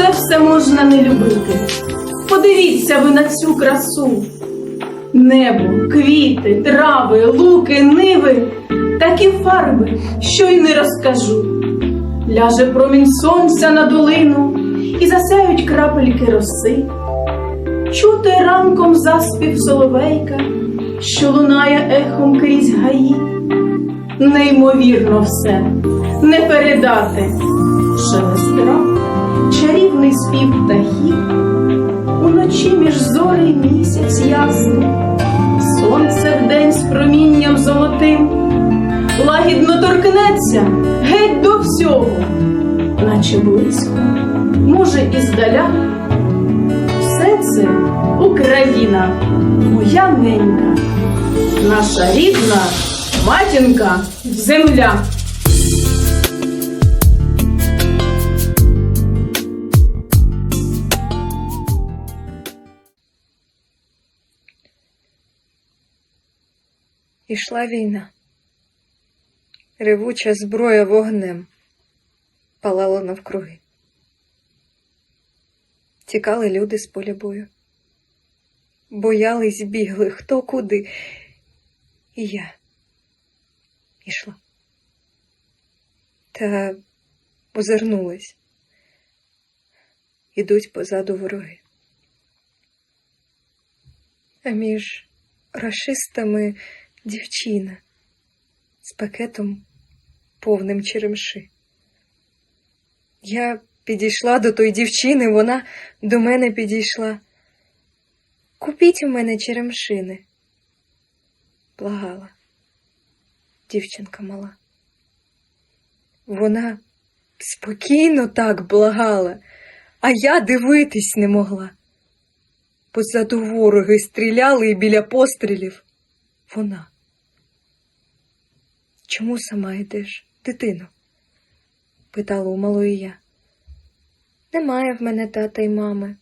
Оце все можна не любити? Подивіться ви на цю красу. Небо, квіти, трави, луки, ниви, такі фарби, що й не розкажу. Ляже промінь сонця на долину і засяють крапельки роси. Чути ранком заспів соловейка, що лунає ехом крізь гаї. Неймовірно все, не передати. Шелест трав, чарівний спів птахів, уночі між зори й місяць ясний, сонце вдень з промінням золотим, лагідно торкнеться геть до всього, наче близько, може, і здаля. Все це Україна, моя ненька, наша рідна матінка земля. Ішла війна. Ревуча зброя вогнем палала навкруги. Тікали люди з поля бою. Боялись, бігли хто куди. І я ішла. Та озирнулась. Ідуть позаду вороги. А між рашистами дівчина з пакетом повним черемши. Я підійшла до тої дівчини, вона до мене підійшла. Купіть у мене черемшини, благала дівчинка мала. Вона спокійно так благала, а я дивитись не могла. Позаду вороги стріляли і біля пострілів вона. Чому сама йдеш, дитино? питала у малої я. Немає в мене тата й мами.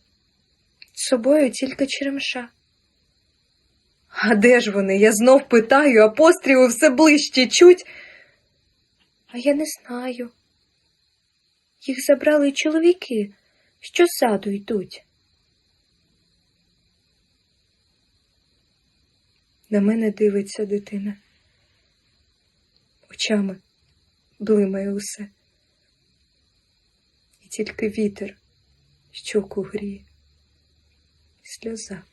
З собою тільки черемша. А де ж вони? Я знов питаю, а постріли все ближче чуть. А я не знаю. Їх забрали чоловіки, що ззаду йдуть. На мене дивиться дитина. Очами блимає усе. І тільки вітер щоку гріє, сльоза,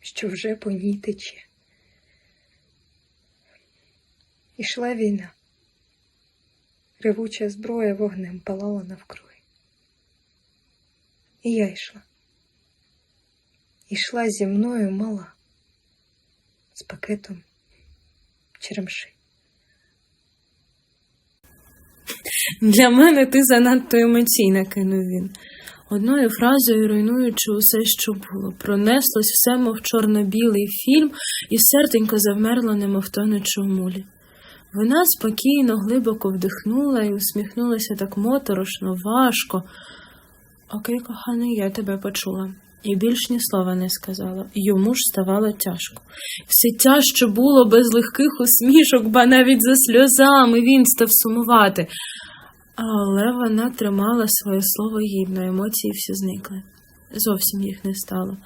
що вже по ній тече. Ішла війна. Ревуча зброя вогнем палала навкруги. І я йшла. Ішла зі мною мала з пакетом черемши. Для мене ти занадто емоційна, кинув він. Одною фразою руйнуючи усе, що було, пронеслось все, мов чорно-білий фільм, і серденько завмерло, немов тонучи у мулі. Вона спокійно, глибоко вдихнула і усміхнулася так моторошно, важко. Окей, коханий, я тебе почула. І більш ні слова не сказала. Йому ж ставало тяжко. Все тяжче було без легких усмішок, ба навіть за сльозами він став сумувати. Але вона тримала своє слово гідно, емоції всі зникли. Зовсім їх не стало.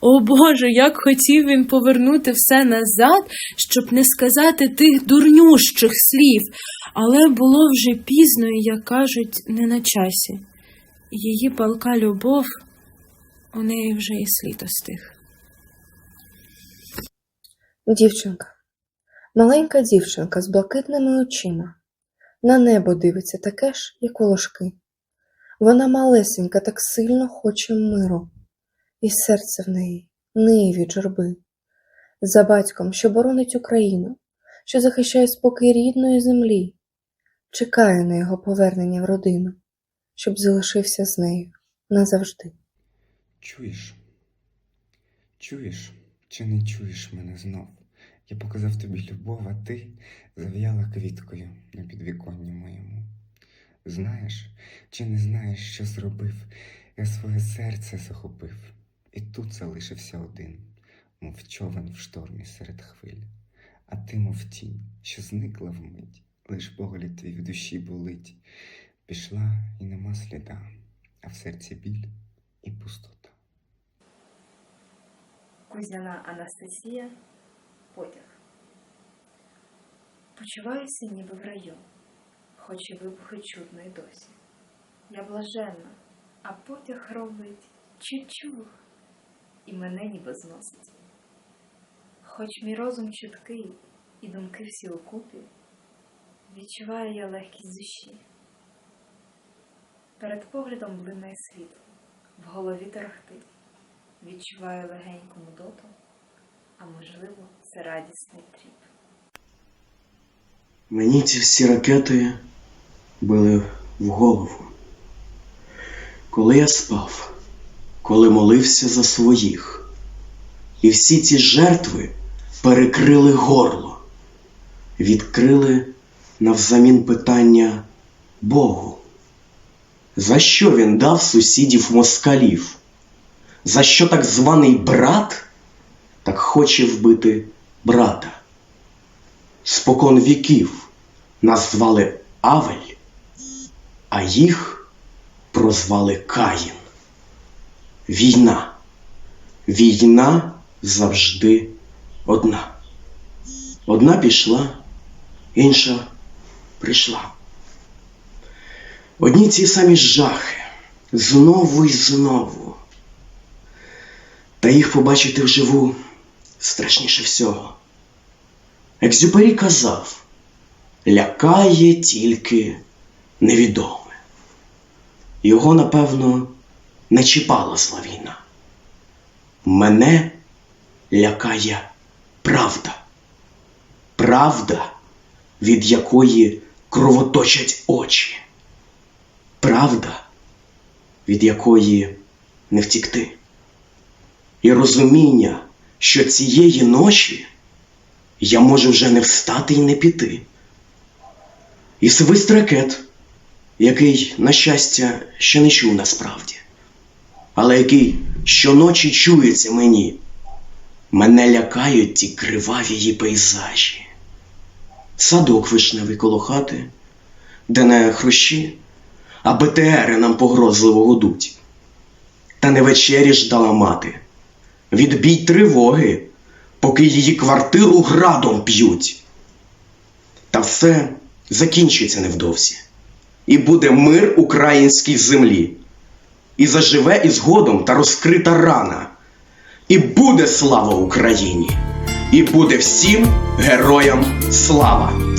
О Боже, як хотів він повернути все назад, щоб не сказати тих дурнющих слів, але було вже пізно і, як кажуть, не на часі. Її палка любов у неї вже і слід остиг. Дівчинка. Маленька дівчинка з блакитними очима. На небо дивиться таке ж, як волошки. Вона малесенька, так сильно хоче миру, і серце в неї ниє від журби. За батьком, що боронить Україну, що захищає спокій рідної землі, чекає на його повернення в родину, щоб залишився з нею назавжди. Чуєш? Чуєш чи не чуєш мене знов? Я показав тобі любов, а ти зав'яла квіткою на підвіконні моєму. Знаєш чи не знаєш, що зробив? Я своє серце захопив, і тут залишився один, мов човен в штормі серед хвиль. А ти, мов тінь, що зникла вмить, лиш погляд твій в душі болить. Пішла і нема сліда. а в серці біль і пустота. Кузяна Анастасія потяг. Почуваюся ніби в раю, хоч і вибухи чудно й досі. Я блаженна, а потяг робить чуть-чух, і мене ніби зносить. Хоч мій розум чуткий і думки всі окупі, відчуваю я легкість душі. Перед поглядом блимає світло, в голові торохтить. Відчуваю легеньку нудоту, а можливо, це радісний тріп. Мені ці всі ракети били в голову. Коли я спав, коли молився за своїх, і всі ці жертви перекрили горло, відкрили навзамін питання Богу. За що він дав сусідів москалів? За що так званий брат так хоче вбити брата? Спокон віків нас звали Авель, а їх прозвали Каїн. Війна. Війна завжди одна. Одна пішла, інша прийшла. Одні ці самі жахи знову й знову. Та їх побачити вживу страшніше всього. Екзюпері казав, лякає тільки невідоме. Його, напевно, не чіпала зла війна. Мене лякає правда. Правда, від якої кровоточать очі. Правда, від якої не втікти. І розуміння, що цієї ночі я можу вже не встати і не піти. І свист ракет, який, на щастя, ще не чув насправді, але який щоночі чується мені. Мене лякають ті криваві її пейзажі. Садок вишневий коло хати, де не хрущі, а БТРи нам погрозливо гудуть. Та не вечері ждала мати. Відбій тривоги, поки її квартиру градом п'ють. Та все закінчиться невдовзі. І буде мир українській землі. І заживе із згодом та розкрита рана. І буде слава Україні! І буде всім героям слава!